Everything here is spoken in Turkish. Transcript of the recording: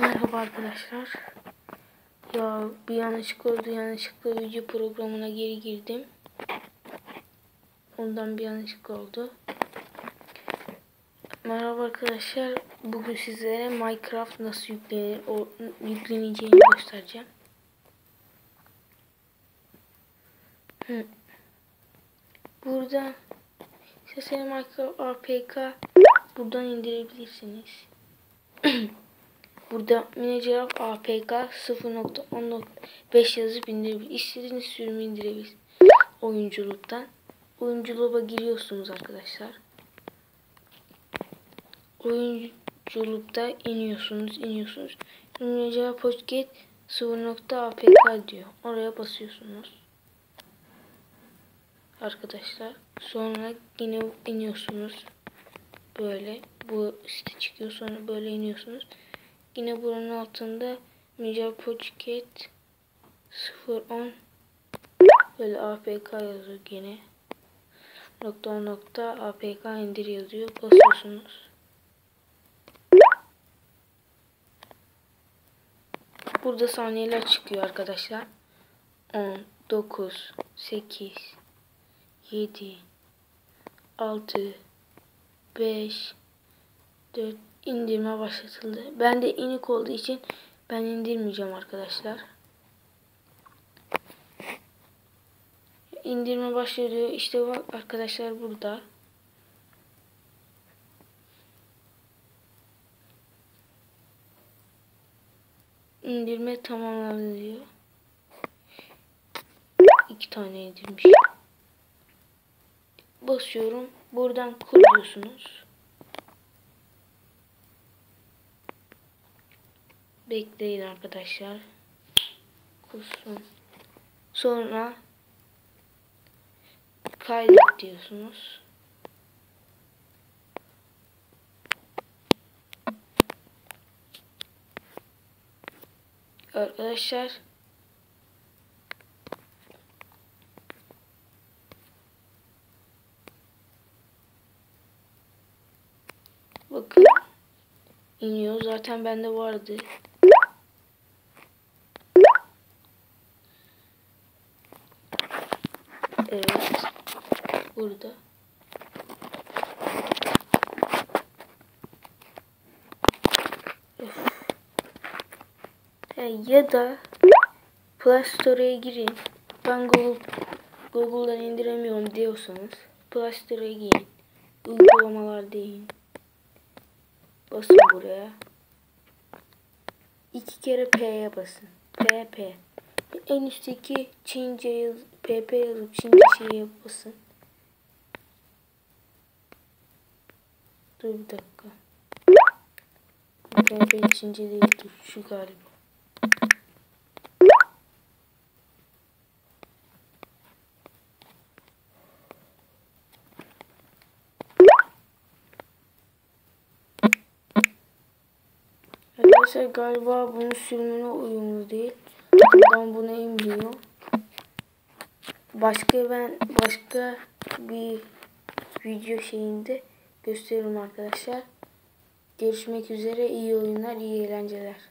Merhaba arkadaşlar. Ya bir yanlışlık oldu. Yanlışlıkla video programına geri girdim. Ondan bir yanlışlık oldu. Merhaba arkadaşlar. Bugün sizlere Minecraft nasıl yüklenir, o yükleneceğini göstereceğim. Hı. Burada size Minecraft APK buradan indirebilirsiniz. Burada Minecraft APK 0.10.5 yazıp indirebilir. İstediğiniz sürümü indirebilir. Oyunculuktan. Oyunculuğa giriyorsunuz arkadaşlar. Oyunculukta iniyorsunuz, iniyorsunuz. Minecraft Pocket 0.apk diyor. Oraya basıyorsunuz. Arkadaşlar. Sonra yine iniyorsunuz. Böyle bu site çıkıyor. Sonra böyle iniyorsunuz. Yine buranın altında Media Pocket 010 böyle APK yazıyor yine. Nokta nokta APK indir yazıyor. Basıyorsunuz. Burada saniyeler çıkıyor arkadaşlar. 10, 9, 8, 7, 6, 5, 4 indirme başlatıldı. Ben de inik olduğu için ben indirmeyeceğim arkadaşlar. İndirme başlıyor. İşte bak arkadaşlar burada. İndirme tamamlandı diyor. İki tane indirmiş. Basıyorum. Buradan kuruyorsunuz. Bekleyin arkadaşlar. Kursun. Sonra kaydet diyorsunuz. Arkadaşlar Bakın iniyor. Zaten bende vardı. Evet. Burada. He, ya da Play Store'a girin. Ben Google Google'dan indiremiyorum diyorsanız Play Store'a girin. Uygulamalar deyin. Basın buraya. İki kere P'ye basın. P, P. En üstteki yaz, PP yazıp Çince şeye basın. Dur bir dakika. PP Çince değil, dur şu galiba. Arkadaşlar galiba bunun sürümüne uyumlu değil. Ben bunu emmiyor. Başka ben başka bir video şeyinde gösteririm arkadaşlar. Görüşmek üzere. iyi oyunlar, iyi eğlenceler.